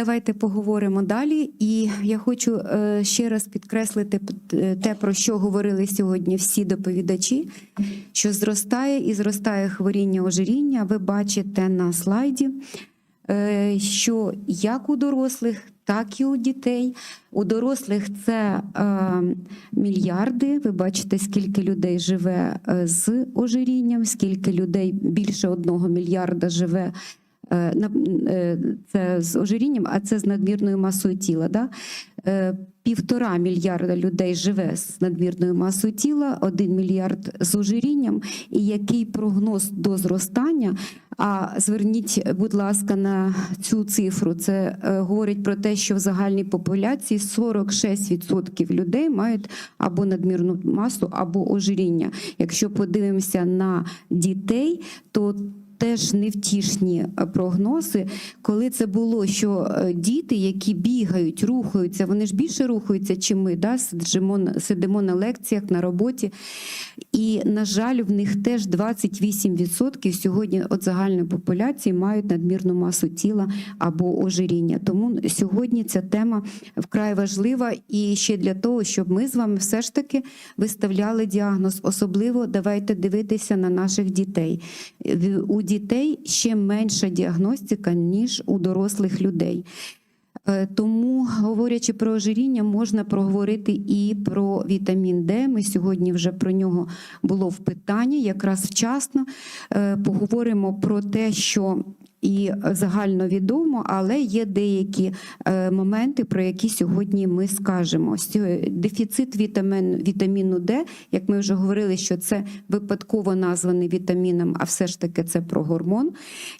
давайте поговоримо далі. І я хочу е, ще раз підкреслити е, те, про що говорили сьогодні всі доповідачі, що зростає і зростає хворіння ожиріння. Ви бачите на слайді, е, що як у дорослих, так і у дітей. У дорослих це мільярди. Ви бачите, скільки людей живе з ожирінням, скільки людей більше одного мільярда живе це з ожирінням, а це з надмірною масою тіла. Да? Е, Півтора мільярда людей живе з надмірною масою тіла, один мільярд з ожирінням. І який прогноз до зростання? А зверніть, будь ласка, на цю цифру. Це е, говорить про те, що в загальній популяції 46% людей мають або надмірну масу, або ожиріння. Якщо подивимося на дітей, то Теж невтішні е, прогнози, коли це було, що е, діти, які бігають, рухаються, вони ж більше рухаються, чим ми, да? сидимо, на- лекціях, на роботі. І, на жаль, в них теж 28% сьогодні від загальної популяції мають надмірну масу тіла або ожиріння. Тому сьогодні ця тема вкрай важлива і ще для того, щоб ми з вами все ж таки виставляли діагноз. Особливо давайте дивитися на наших дітей. У дітей ще менша діагностика, ніж у дорослих людей. Е, Тому, говорячи про ожиріння, можна проговорити і про вітамін Д. Ми сьогодні вже про нього було в питанні, якраз вчасно. Е, Поговоримо про те, що і загально відомо, але є деякі е, моменти, про які сьогодні ми скажемо. Дефіцит вітамін, вітаміну Д, як ми вже говорили, що це випадково названий вітаміном, а все ж таки це про гормон,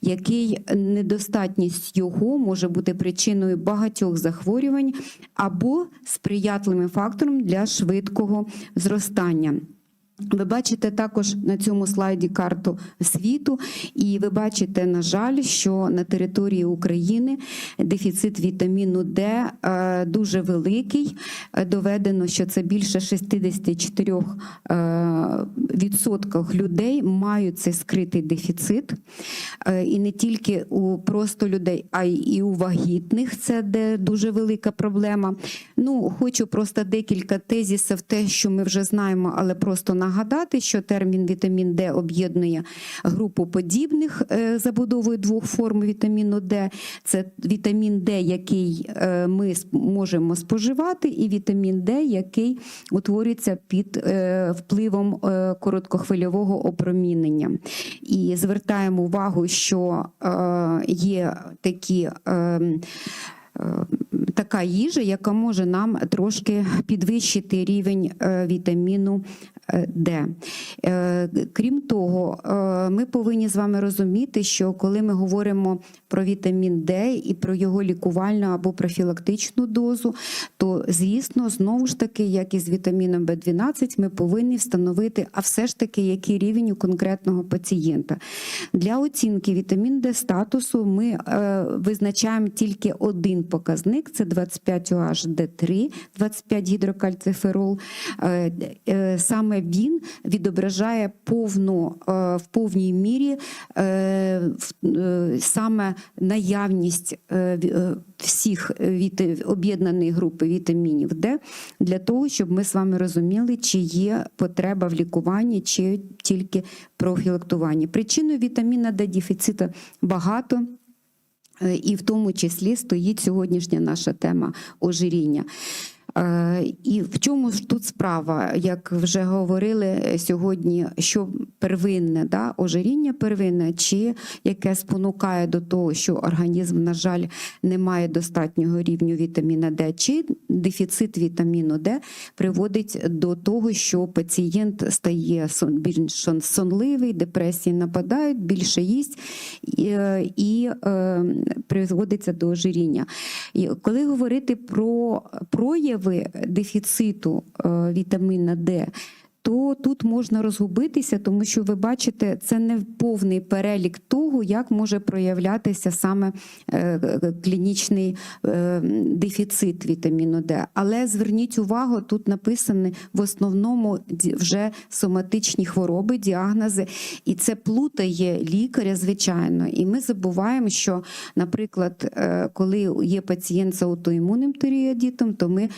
який недостатність його може бути причиною багатьох захворювань або сприятливим фактором для швидкого зростання. Ви бачите також на цьому слайді карту світу, і ви бачите, на жаль, що на території України дефіцит вітаміну Д е, дуже великий. Доведено, що це більше 64 е, відсотків людей мають цей скритий дефіцит. Е, І не тільки у просто людей, а й у вагітних. Це дуже велика проблема. Ну, хочу просто декілька тезісів, те, що ми вже знаємо, але просто нагадати, що термін вітамін Д об'єднує групу подібних е, забудовою двох форм вітаміну Д. Це вітамін Д, який е, ми можемо споживати, і вітамін Д, який утворюється під е, впливом короткохвильового опромінення. І звертаємо увагу, що є такі. Така їжа, яка може нам трошки підвищити рівень вітаміну е, Д. Е, Крім того, е, ми повинні з вами розуміти, що коли ми говоримо про вітамін Д і про його лікувальну або профілактичну дозу, то звісно, знову ж таки, як і з вітаміном В12, ми повинні встановити, а все ж таки, який рівень у конкретного пацієнта. Для оцінки вітамін Д статусу ми визначаємо тільки один показник: це 25 OH D3, 25 гідрокальциферол. Е, е, Він відображає повну е, в повній мірі е, е, саме наявність всіх віта- об'єднаної групи вітамінів Д для того, щоб ми з вами розуміли, чи є потреба в лікуванні, чи тільки профілактуванні. Причиною вітаміна Д дефіциту багато. І в тому числі стоїть сьогоднішня наша тема ожиріння. Е, І в чому ж тут справа? Як вже говорили е, сьогодні, що первинне, да? ожиріння первинне, чи яке спонукає до того, що організм, на жаль, не має достатнього рівню вітаміна Д, чи дефіцит вітаміну Д приводить до того, що пацієнт стає більш сонливий, депресії нападають, більше їсть і, е, і е, призводиться до ожиріння. І коли говорити про прояви дефіциту е, вітаміна Д, то тут можна розгубитися, тому що ви бачите, це не повний перелік того, як може проявлятися саме е, клінічний е, дефіцит вітаміну Д. Але зверніть увагу, тут написані в основному вже соматичні хвороби, діагнози, і це плутає лікаря, звичайно. І ми забуваємо, що, наприклад, е, коли є пацієнт з аутоімунним тиріадітом, то ми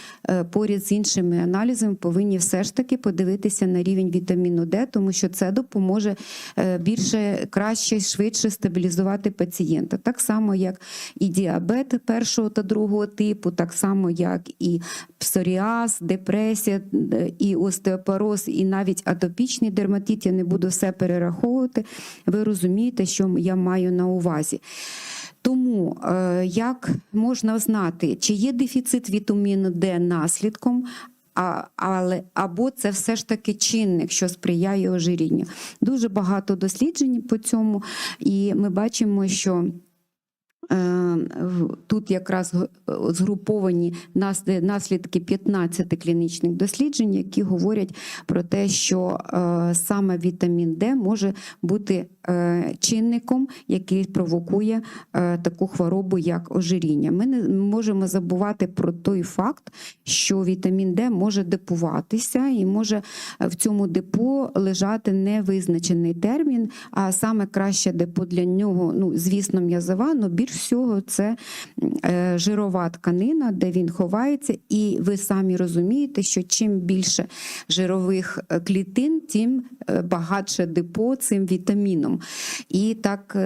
поряд з іншими аналізами повинні все ж таки подивитися на рівень вітаміну Д, тому що це допоможе е, більше, краще, швидше стабілізувати пацієнта. Так само, як і діабет першого та другого типу, так само, як і псоріаз, депресія, е, і остеопороз, і навіть атопічний дерматит. Я не буду все перераховувати. Ви розумієте, що я маю на увазі. Тому е, як можна знати, чи є дефіцит вітаміну Д наслідком, а, але або це все ж таки чинник, що сприяє ожирінню. Дуже багато досліджень по цьому, і ми бачимо, що. Е, Тут якраз згруповані наслідки 15 клінічних досліджень, які говорять про те, що е, саме вітамін Д може бути е, чинником, який провокує е, таку хворобу, як ожиріння. Ми не можемо забувати про той факт, що вітамін Д може депуватися і може е, в цьому депо лежати невизначений термін, а саме краще депо для нього, ну звісно, м'язова, але більш всього це е, жирова тканина, де він ховається, і ви самі розумієте, що чим більше жирових е, клітин, тим е, багатше депо цим вітаміном. І так,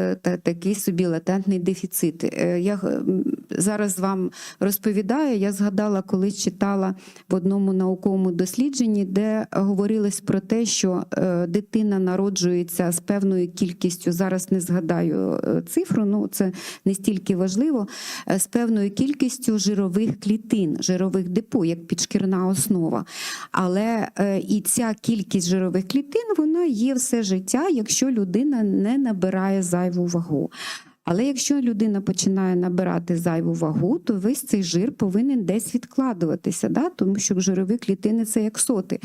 такий собі латентний дефіцит. Я зараз вам розповідаю, я згадала, колись читала в одному науковому дослідженні, де говорилось про те, що е, дитина народжується з певною кількістю, зараз не згадаю е, цифру, ну це не стільки важливо, е, з певною кількістю жирових клітин, жирових депо, як підшкірна основа. Але і ця кількість жирових клітин вона є все життя, якщо людина не набирає зайву вагу. Але якщо людина починає набирати зайву вагу, то весь цей жир повинен десь відкладуватися, да? тому що жирові клітини це як соти.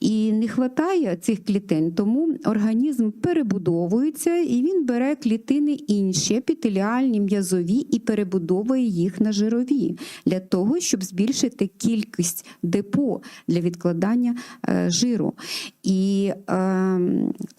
І не вистачає цих клітин, тому організм перебудовується і він бере клітини інші, епітеліальні, м'язові, і перебудовує їх на жирові для того, щоб збільшити кількість депо для відкладання е, жиру. І е,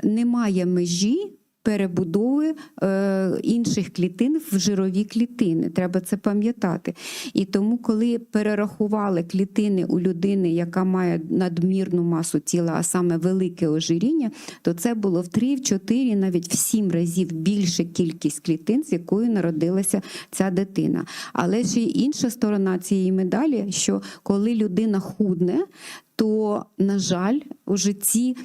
немає межі перебудови е, інших клітин в жирові клітини. Треба це пам'ятати. І тому, коли перерахували клітини у людини, яка має надмірну масу тіла, а саме велике ожиріння, то це було в 3, в 4, навіть в 7 разів більша кількість клітин, з якою народилася ця дитина. Але і інша сторона цієї медалі, що коли людина худне, то, на жаль, уже ці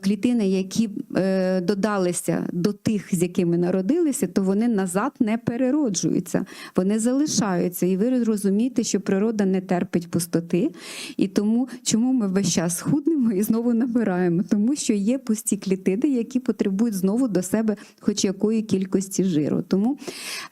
клітини, які е, додалися до тих, з якими народилися, то вони назад не перероджуються, вони залишаються. І ви розумієте, що природа не терпить пустоти. І тому, чому ми весь час худнемо і знову набираємо? Тому що є пусті клітини, які потребують знову до себе хоч якої кількості жиру. Тому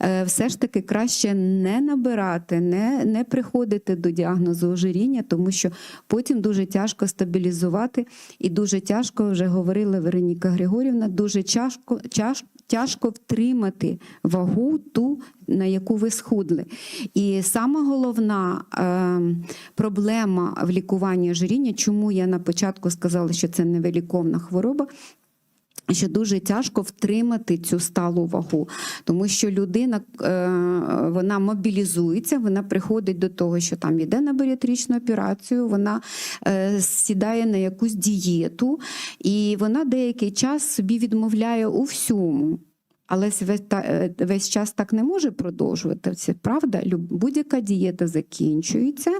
е, все ж таки краще не набирати, не, не приходити до діагнозу ожиріння, тому що потім дуже тяжко стабілізувати і дуже тяжко, вже говорила Вероніка Григорівна, дуже тяжко, тяжко. тяжко втримати вагу ту, на яку ви схудли. І сама головна е, проблема в лікуванні ожиріння, чому я на початку сказала, що це невиліковна хвороба. Що дуже тяжко втримати цю сталу вагу, тому що людина е, вона мобілізується, вона приходить до того, що там йде на баріатричну операцію, вона е, сідає на якусь дієту, і вона деякий час собі відмовляє у всьому. Але е, весь час так не може продовжуватися, правда? Будь-яка дієта закінчується,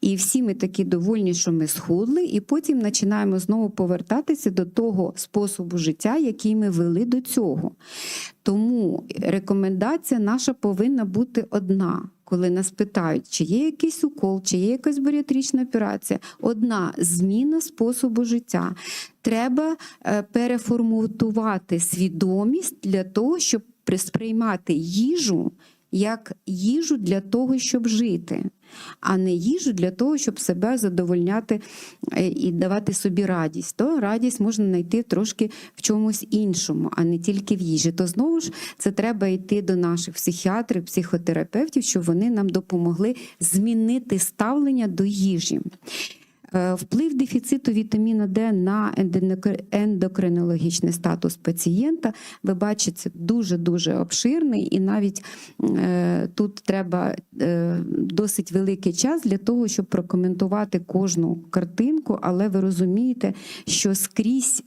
і всі ми такі довольні, що ми схудли, і потім починаємо знову повертатися до того способу життя, який ми вели до цього. Тому рекомендація наша повинна бути одна. Коли нас питають, чи є якийсь укол, чи є якась баріатрична операція, одна зміна способу життя. Треба е, переформатувати свідомість для того, щоб сприймати їжу як їжу для того, щоб жити. А не їжу для того, щоб себе задовольняти е, і давати собі радість. То радість можна знайти трошки в чомусь іншому, а не тільки в їжі. То знову ж це треба йти до наших психіатрів, психотерапевтів, щоб вони нам допомогли змінити ставлення до їжі. Е, Вплив дефіциту вітаміну Д на ендокринологічний статус пацієнта, ви бачите, дуже дуже обширний, і навіть е, тут треба е, досить великий час для того, щоб прокоментувати кожну картинку, але ви розумієте, що скрізь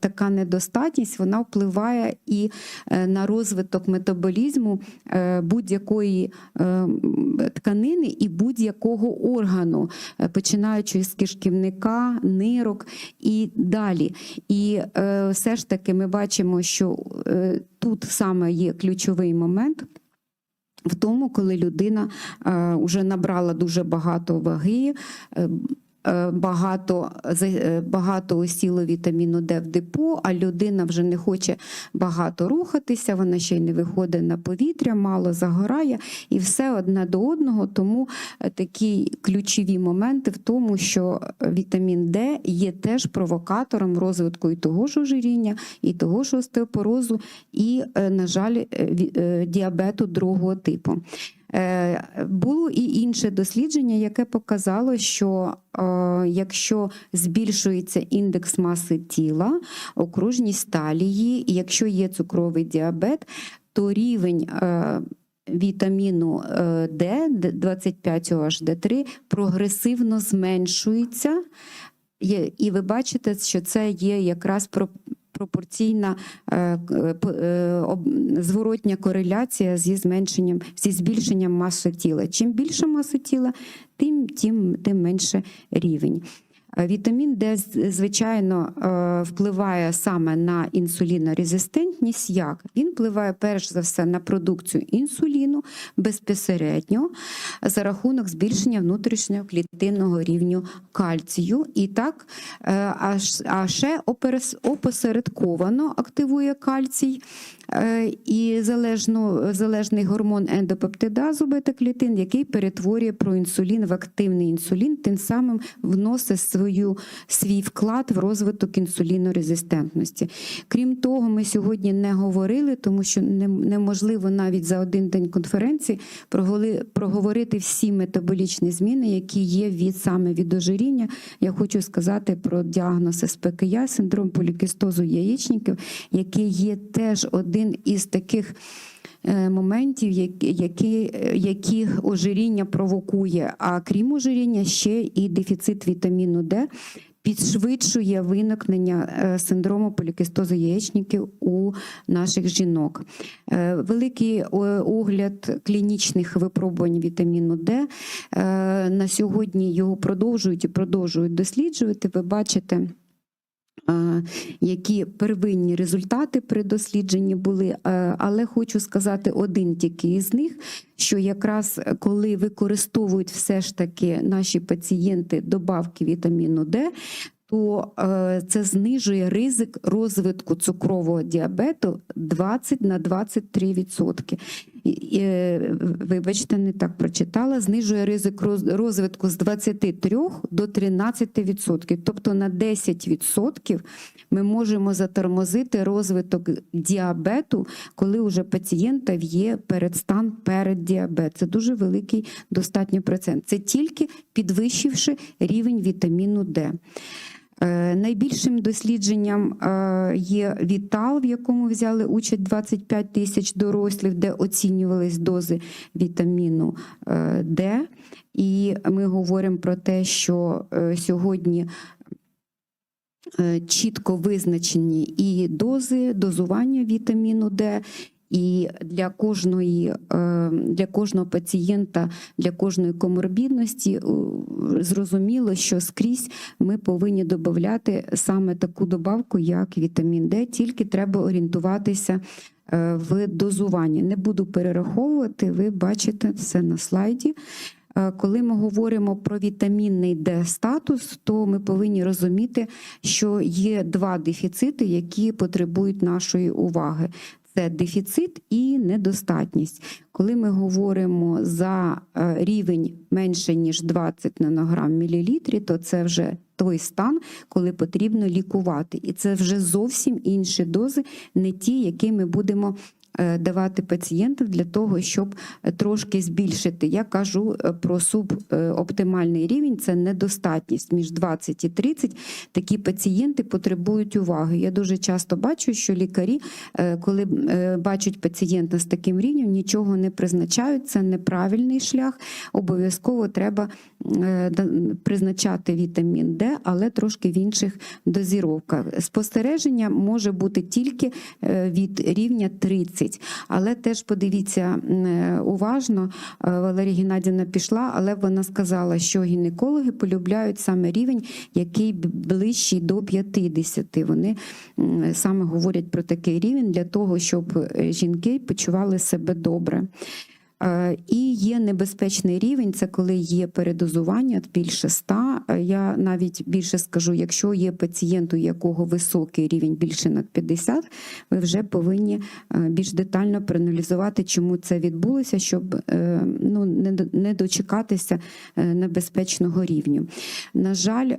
така недостатність вона впливає і на розвиток метаболізму будь-якої тканини і будь-якого органу, е, починаючи з кишківника, нирок і далі. І е, все ж таки ми бачимо, що е, тут саме є ключовий момент. В тому, коли людина е, вже набрала дуже багато ваги, е, е, багато, за- е, багато осіло вітаміну Д в депо, а людина вже не хоче багато рухатися, вона ще й не виходить на повітря, мало загорає, і все одне до одного. Тому е, такі ключові моменти в тому, що вітамін Д є теж провокатором розвитку і того ж ожиріння, і того ж остеопорозу, і, е, на жаль, е, е, діабету другого типу. Е, Було і інше дослідження, яке показало, що е, якщо збільшується індекс маси тіла, окружність талії, якщо є цукровий діабет, то рівень е, вітаміну Д, 25 OH-D3, прогресивно зменшується. І ви бачите, що це є якраз про- пропорційна е, п- е, зворотня кореляція зі зменшенням, зі збільшенням маси тіла. Чим більше маса тіла, тим, тим, тим менше рівень. Е, Вітамін Д, звичайно, е, впливає саме на інсулінорезистентність. Як? Він впливає перш за все на продукцію інсуліну безпосередньо за рахунок збільшення внутрішнього клітинного рівню кальцію. І так, е, а ще опосередковано активує кальцій і залежно, залежний гормон ендопептидазу бета-клітин, який перетворює проінсулін в активний інсулін, тим самим вносить свою, свій вклад в розвиток інсулінорезистентності. Крім того, ми сьогодні не говорили, тому що неможливо навіть за один день конференції проговорити всі метаболічні зміни, які є від саме від ожиріння. Я хочу сказати про діагноз СПКЯ, синдром полікістозу яєчників, який є теж один із таких. Е, Моментів, які, які, ожиріння провокує, а крім ожиріння, ще і дефіцит вітаміну Д підшвидшує виникнення е, синдрому полікістозу яєчників у наших жінок. Е, Великий огляд клінічних випробувань вітаміну Д. На сьогодні його продовжують і продовжують досліджувати. Ви бачите. Які первинні результати при дослідженні були, Е, але хочу сказати один тільки із них, що якраз е, коли використовують все ж таки наші пацієнти добавки вітаміну Д, то е, це знижує ризик розвитку цукрового діабету 20 на 23%. Вибачте, не так прочитала. Знижує ризик розвитку з 23 до 13%. Тобто на 10% ми можемо затормозити розвиток діабету, коли уже пацієнта є передстан перед діабет. Це дуже великий достатньо процент. Це тільки підвищивши рівень вітаміну Д. Е, Найбільшим дослідженням е, є Вітал, в якому взяли участь 25 тисяч дорослих, де оцінювались дози вітаміну е, Д. І ми говоримо про те, що сьогодні чітко визначені і дози, дозування вітаміну Д. І для кожної е, для кожного пацієнта, для кожної коморбідності е, зрозуміло, що скрізь ми повинні додати саме таку добавку, як вітамін Д, тільки треба орієнтуватися е, в дозуванні. Не буду перераховувати, ви бачите все на слайді. Коли ми говоримо про вітамінний Д статус, то ми повинні розуміти, що є два дефіцити, які потребують нашої уваги. Це дефіцит і недостатність. Коли ми говоримо за е, рівень менше ніж 20 нанограм мілілітрів, мілілітрі, то це вже той стан, коли потрібно лікувати. І це вже зовсім інші дози, не ті, які ми будемо давати пацієнтам для того, щоб е, трошки збільшити. Я кажу е, про субоптимальний рівень, це недостатність між 20 і 30. Такі пацієнти потребують уваги. Я дуже часто бачу, що лікарі, е, коли е, бачать пацієнта з таким рівнем, нічого не призначають. Це неправильний шлях. Обов'язково треба е, призначати вітамін Д, але трошки в інших дозіровках. Спостереження може бути тільки е, від рівня 30. Але теж подивіться е, уважно, е, Валерія Геннадівна пішла, але вона сказала, що гінекологи полюбляють саме рівень, який ближчий до 50. Вони саме говорять про такий рівень для того, щоб е, жінки почували себе добре. Е, І є небезпечний рівень, це коли є передозування більше 100. Е, Я навіть більше скажу, якщо є пацієнт, у якого високий рівень більше над 50, ви вже повинні е, більш детально проаналізувати, чому це відбулося, щоб ну, не дочекатися небезпечного рівню. На жаль,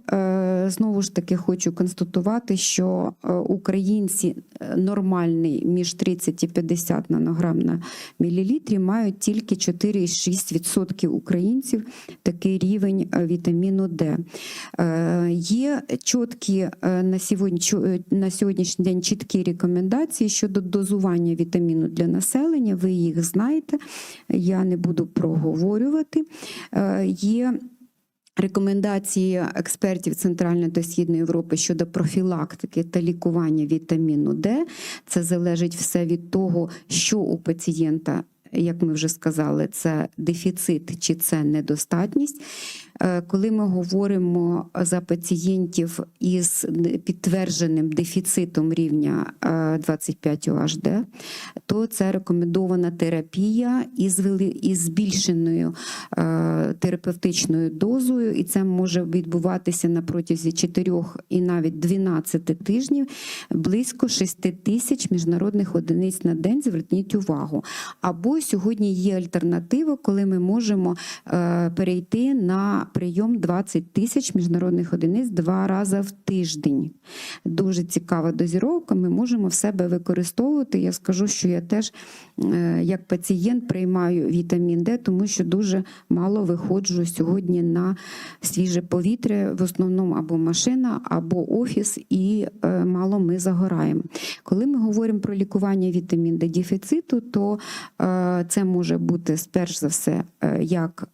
знову ж таки хочу констатувати, що українці нормальний між 30 і 50 нанограм на мілілітрі мають тільки 4,6% українців такий рівень е, вітаміну Д. Е, Є чіткі е, на сьогодні на сьогоднішній день чіткі рекомендації щодо дозування вітаміну для населення. Ви їх знаєте, я не буду проговорювати. Є Рекомендації експертів Центральної та Східної Європи щодо профілактики та лікування вітаміну Д. Це залежить все від того, що у пацієнта, як ми вже сказали, це дефіцит чи це недостатність. Е, Коли ми говоримо за пацієнтів із підтвердженим дефіцитом рівня е, 25 UHD, то це рекомендована терапія із, вели- із збільшеною е, терапевтичною дозою, і це може відбуватися на протязі 4 і навіть 12 тижнів, близько 6 тисяч міжнародних одиниць на день. Зверніть увагу. Або сьогодні є альтернатива, коли ми можемо е, перейти на прийом 20 тисяч міжнародних одиниць два рази в тиждень. Дуже цікава дозіровка. Ми можемо в себе використовувати. Я скажу, що я теж е, як пацієнт приймаю вітамін Д, тому що дуже мало виходжу сьогодні на свіже повітря, в основному або машина, або офіс, і е, мало ми загораємо. Коли ми говоримо про лікування вітамін Д дефіциту, то е, це може бути сперш за все як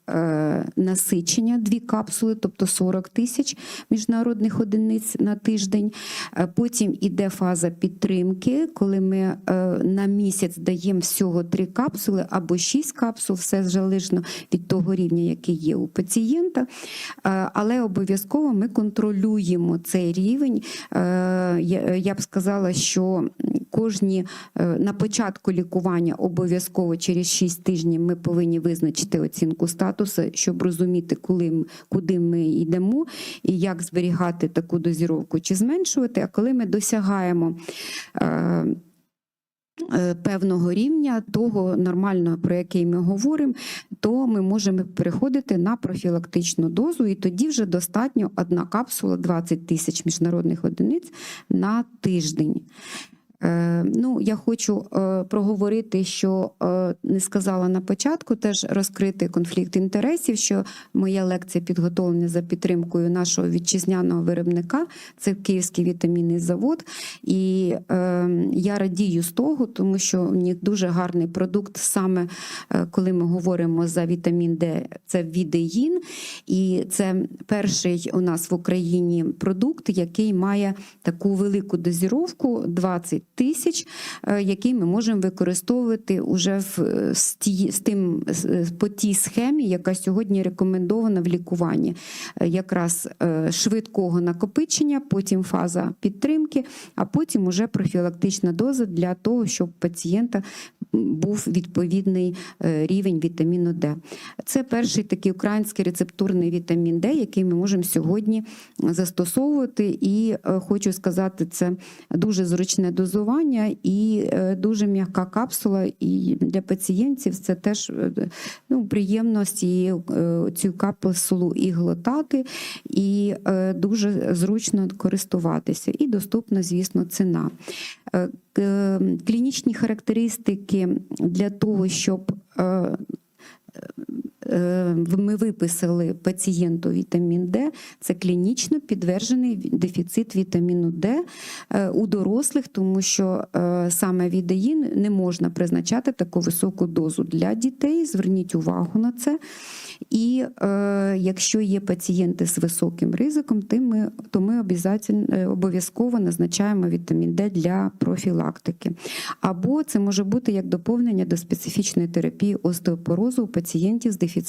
насичення дві капсули, тобто 40 тисяч міжнародних одиниць на тиждень. Е, Потім іде фаза підтримки, коли ми е, на місяць даємо всього три капсули або 6 капсул, все залежно від того рівня, який є у пацієнта. Е, Але обов'язково ми контролюємо цей рівень. Я б сказала, що кожні на початку лікування обов'язково через 6 тижнів ми повинні визначити оцінку статусу, щоб розуміти, коли, куди ми йдемо і як зберігати таку дозіровку чи зменшувати. А коли ми досягаємо е, е, певного рівня, того нормального, про який ми говоримо, то ми можемо переходити на профілактичну дозу, і тоді вже достатньо одна капсула 20 тисяч міжнародних одиниць на тиждень. Е, Ну, я хочу е, проговорити, що е, не сказала на початку, теж розкрити конфлікт інтересів, що моя лекція підготовлена за підтримкою нашого вітчизняного виробника, це Київський вітамінний завод. І я радію з того, тому що в них дуже гарний продукт, саме коли ми говоримо за вітамін Д, це відеїн. І це перший у нас в Україні продукт, який має таку велику дозіровку 20 тисяч, е, який ми можемо використовувати уже в, е, з, тим, по тій схемі, яка сьогодні рекомендована в лікуванні. Е, Якраз е, швидкого накопичення, потім фаза підтримки, а потім уже профілактична доза для того, щоб пацієнта був відповідний е, рівень вітаміну Д. Це перший такий український рецептурний вітамін Д, який ми можемо сьогодні застосовувати. І е, хочу сказати, це дуже зручне дозування. Дозування і е, дуже м'яка капсула. І для пацієнтів це теж е, ну, приємно з цією е, цю капсулу і глотати, і дуже зручно користуватися. І доступна, звісно, ціна. Е, Клінічні характеристики для того, щоб ми виписали пацієнту вітамін Д, це клінічно підтверджений дефіцит вітаміну Д е, у дорослих, тому що е, саме відеїн не можна призначати таку високу дозу для дітей. Зверніть увагу на це. І е, якщо є пацієнти з високим ризиком, то ми, е, обов'язково назначаємо вітамін Д для профілактики. Або це може бути як доповнення до специфічної терапії остеопорозу у пацієнтів з дефіцитом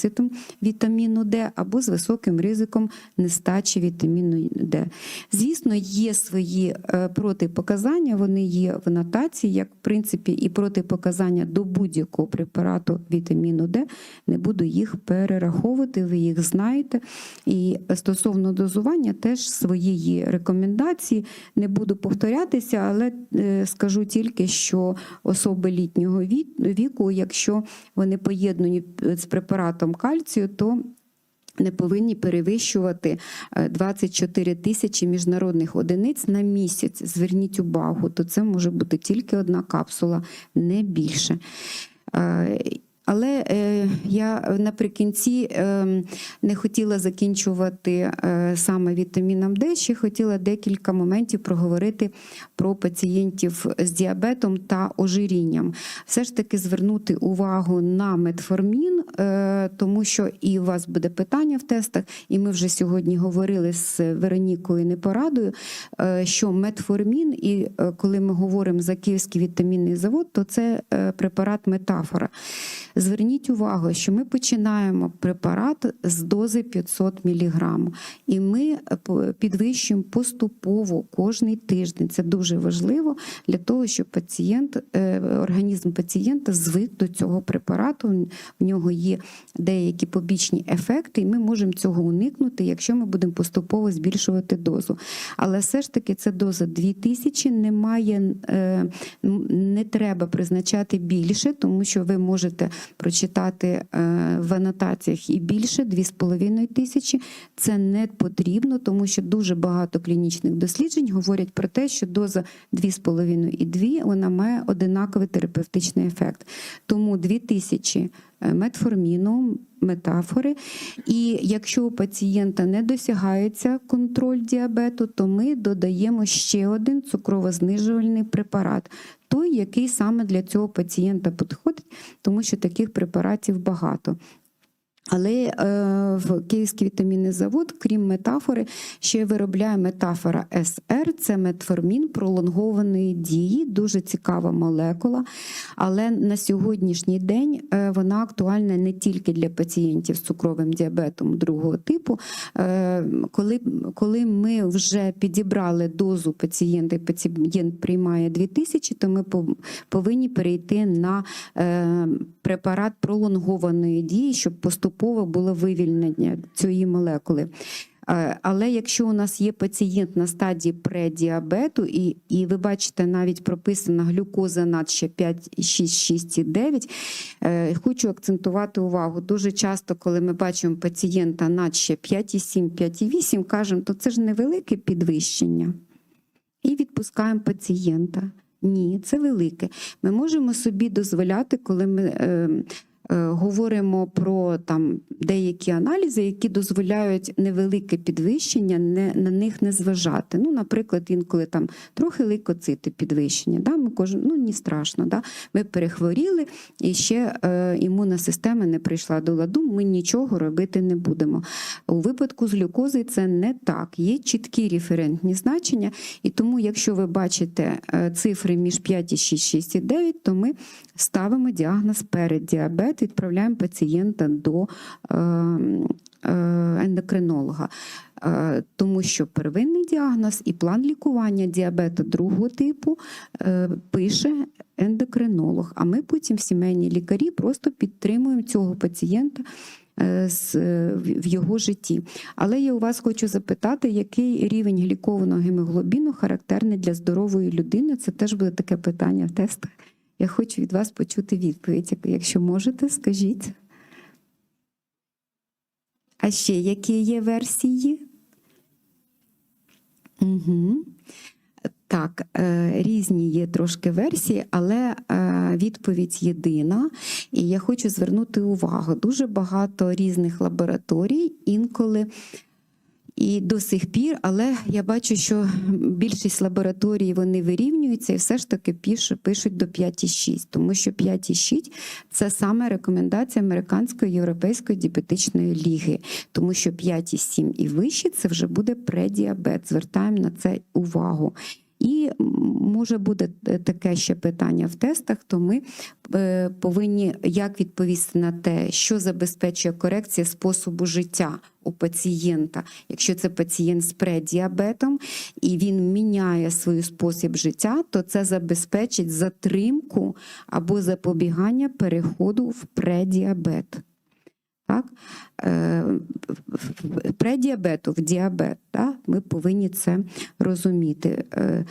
вітаміну Д або з високим ризиком нестачі вітаміну Д. Звісно, є свої е, протипоказання, вони є в нотації, як в принципі і протипоказання до будь-якого препарату вітаміну Д. Не буду їх перераховувати, ви їх знаєте. І стосовно дозування, теж свої рекомендації. Не буду повторятися, але е, скажу тільки, що особи літнього віку, якщо вони поєднані з препаратом кальцію, то не повинні перевищувати е, 24 тисячі міжнародних одиниць на місяць. Зверніть увагу, то це може бути тільки одна капсула, не більше. Але е, я наприкінці е, не хотіла закінчувати е, саме вітаміном Д, ще хотіла декілька моментів проговорити про пацієнтів з діабетом та ожирінням. Все ж таки звернути увагу на метформін, е, тому що і у вас буде питання в тестах, і ми вже сьогодні говорили з Веронікою Непорадою, е, що метформін, і е, коли ми говоримо за Київський вітамінний завод, то це е, препарат метафора. Зверніть увагу, що ми починаємо препарат з дози 500 мг, і ми е, підвищуємо поступово кожний тиждень. Це дуже важливо для того, щоб пацієнт, е, організм пацієнта звик до цього препарату. В нього є деякі побічні ефекти, і ми можемо цього уникнути, якщо ми будемо поступово збільшувати дозу. Але все ж таки це доза 2000, немає, е, не треба призначати більше, тому що ви можете прочитати е, в анотаціях і більше 2,5 тисячі. Це не потрібно, тому що дуже багато клінічних досліджень говорять про те, що доза 2,5 і 2 вона має одинаковий терапевтичний ефект. Тому 2000 е, метформіну, метафори. І якщо у пацієнта не досягається контроль діабету, то ми додаємо ще один цукровознижувальний препарат, той, який саме для цього пацієнта підходить, тому що таких препаратів багато. Але е, в Київський вітамінний завод, крім метафори, ще виробляє метафора СР, це метформін пролонгованої дії, дуже цікава молекула. Але на сьогоднішній день е, вона актуальна не тільки для пацієнтів з цукровим діабетом другого типу. Е, коли, коли ми вже підібрали дозу пацієнта, і пацієнт приймає 2000, то ми пов- повинні перейти на препарат пролонгованої дії, щоб поступово було вивільнення цієї молекули. Але якщо у нас є пацієнт на стадії предіабету, і, і ви бачите, навіть прописана глюкоза над ще 5, 6, 6 і 9, е, хочу акцентувати увагу. Дуже часто, коли ми бачимо пацієнта над ще 5,7, 5,8, кажемо, то це ж невелике підвищення. І відпускаємо пацієнта. Ні, це велике. Ми можемо собі дозволяти, коли ми е, говоримо про там деякі аналізи, які дозволяють невелике підвищення, не, на них не зважати. Ну, наприклад, інколи там трохи лейкоцити підвищення. Да? Ми кажемо, ну не страшно, да? ми перехворіли, і ще е, імунна система не прийшла до ладу, ми нічого робити не будемо. У випадку з глюкозою це не так. Є чіткі референтні значення, і тому, якщо ви бачите е, цифри між 5,6, 6,9, то ми ставимо діагноз переддіабет, відправляємо пацієнта до е, е, ендокринолога. Е, Тому що первинний діагноз і план лікування діабету другого типу е, пише ендокринолог. А ми потім, сімейні лікарі, просто підтримуємо цього пацієнта в його житті. Але я у вас хочу запитати, який рівень глікованого гемоглобіну характерний для здорової людини? Це теж буде таке питання в тестах. Я хочу від вас почути відповідь. Як- Якщо можете, скажіть. А ще які є версії? Угу. Так, е, різні є трошки версії, але е, відповідь єдина. І я хочу звернути увагу: дуже багато різних лабораторій, інколи і до сих пір, але я бачу, що більшість лабораторій вони вирівнюються і все ж таки пишуть до 5,6, тому що 5,6 це саме рекомендація Американської європейської діабетичної ліги, тому що 5,7 і вище це вже буде предіабет. Звертаємо на це увагу. І може буде е, таке ще питання в тестах, то ми е, повинні як відповісти на те, що забезпечує корекція способу життя у пацієнта, якщо це пацієнт з предіабетом і він міняє свій спосіб життя, то це забезпечить затримку або запобігання переходу в предіабет. Так? Е, предіабету в діабет, так? ми повинні це розуміти. Е,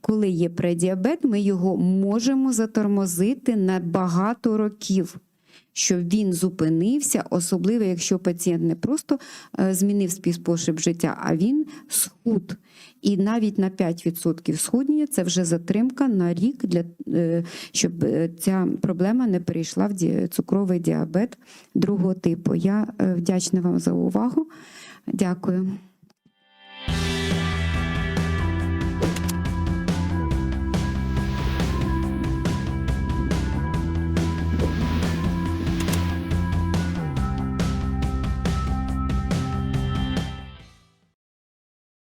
Коли є предіабет, ми його можемо затормозити на багато років, щоб він зупинився, особливо якщо пацієнт не просто е, змінив свій спосіб життя, а він схуд. І навіть на 5% схуднення це вже затримка на рік, для, е, щоб е, ця проблема не перейшла в цукровий діабет другого типу. Я вдячна вам за увагу. Дякую.